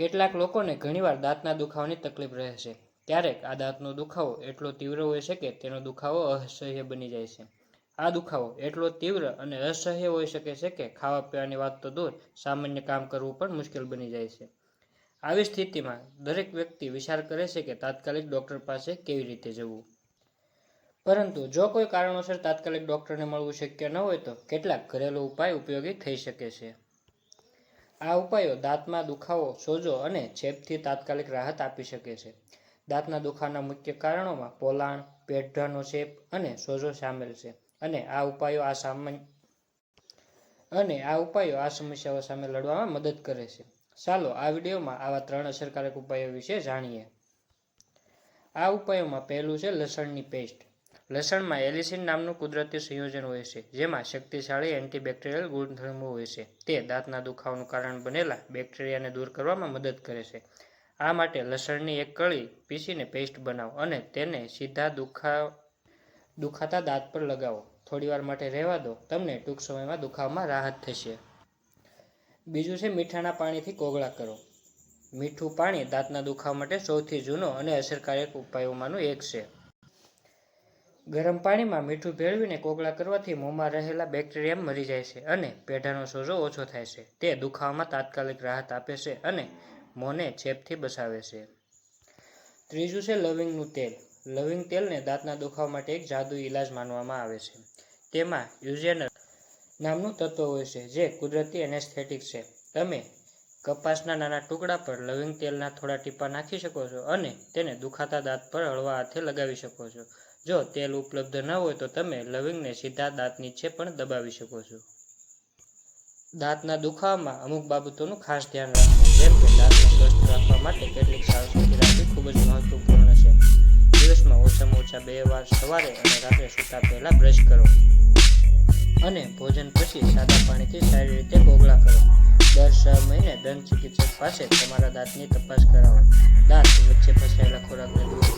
કેટલાક લોકોને ઘણીવાર દાંતના દુખાવાની તકલીફ રહે છે. ક્યારેક આ દાંતનો દુખાવો એટલો તીવ્ર હોય છે કે તેનો દુખાવો અસહ્ય બની જાય છે. આ દુખાવો એટલો તીવ્ર અને અસહ્ય હોઈ શકે છે કે ખાવા પીવાની વાત તો દૂર, સામાન્ય કામ કરવું પણ મુશ્કેલ બની જાય છે. આવી સ્થિતિમાં દરેક વ્યક્તિ વિચાર કરે છે કે તાત્કાલિક ડૉક્ટર પાસે કેવી રીતે જવું. પરંતુ જો કોઈ કારણોસર તાત્કાલિક ડૉક્ટરને મળવું શક્ય ન હોય તો કેટલાક ઘરેલું ઉપાય ઉપયોગી થઈ શકે છે. આ ઉપાયો દાંતમાં દુખાવો સોજો અને ચેપથી તાત્કાલિક રાહત આપી શકે છે. દાંતના દુખાવાના મુખ્ય કારણોમાં પોલાણ પેઢાનો ચેપ અને સોજો સામેલ છે. અને આ ઉપાયો આ સામાન્ય અને આ ઉપાયો આ સમસ્યાઓ સામે લડવામાં મદદ કરે છે. ચાલો આ વિડીયોમાં આવા ત્રણ અસરકારક ઉપાયો વિશે જાણીએ. આ ઉપાયોમાં પહેલું છે લસણની પેસ્ટ. લસણમાં એલિસિન નામનું કુદરતી સંયોજન હોય છે, જેમાં શક્તિશાળી એન્ટીબેક્ટેરિયલ ગુણધર્મો હોય છે. તે દાંતના દુખાવાનું કારણ બનેલા બેક્ટેરિયાને દૂર કરવામાં મદદ કરે છે. આ માટે લસણની એક કળી પીસીને પેસ્ટ બનાવો અને તેને સીધા દુખા, દુખાતા દાંત પર લગાવો. થોડીવાર માટે રહેવા દો. તમને ટૂંક સમયમાં દુખાવામાં રાહત થશે. બીજું છે મીઠાના પાણીથી કોગળા કરો. મીઠું પાણી દાંતના દુખાવા માટે સૌથી જૂનો અને અસરકારક ઉપાયોમાંનું એક છે. ગરમ પાણીમાં મીઠું ભેળવીને કોગળા કરવાથી મોંમાં રહેલા બેક્ટેરિયા મરી જાય છે અને પેઢાનો સોજો ઓછો થાય છે. તે દુખાવામાં તાત્કાલિક રાહત આપે છે અને મોંને ચેપથી બચાવે છે. ત્રીજું છે લવિંગનું તેલ. લવિંગ તેલને દાંતના દુખાવા માટે એક જાદુ ઇલાજ માનવામાં આવે છે. તેમાં યુઝેનર નામનું તત્વ હોય છે જે કુદરતી એનેસ્થેટિક છે. તમે કપાસના નાના ટુકડા પર લવિંગ તેલના થોડા ટીપા નાખી શકો છો અને તેને દુખાતા દાંત પર હળવા હાથે લગાવી શકો છો. જો તેલ ઉપલબ્ધ ન હોય તો તમે લવિંગને સીધા દાંતની છે પણ દબાવી શકો છો. દાંતના દુખાવામાં અમુક બાબતોનું ખાસ ધ્યાન રાખવું, જેમ કે દાંતને સ્વસ્થ રાખવા માટે કેટલીક સાવચેતી રાખવી ખૂબ જ મહત્વપૂર્ણ છે. દિવસમાં ઓછામાં ઓછા બે વાર સવારે અને રાત્રે સૂતા પહેલાં બ્રશ કરો. અને ભોજન પછી સાદા પાણીથી સારી રીતે ગોગળા કરો. દર છ મહિને દંત ચિકિત્સક પાસે તમારા દાંતની તપાસ કરાવો. દાંત વચ્ચે ફસાયેલા ખોરાકને દૂર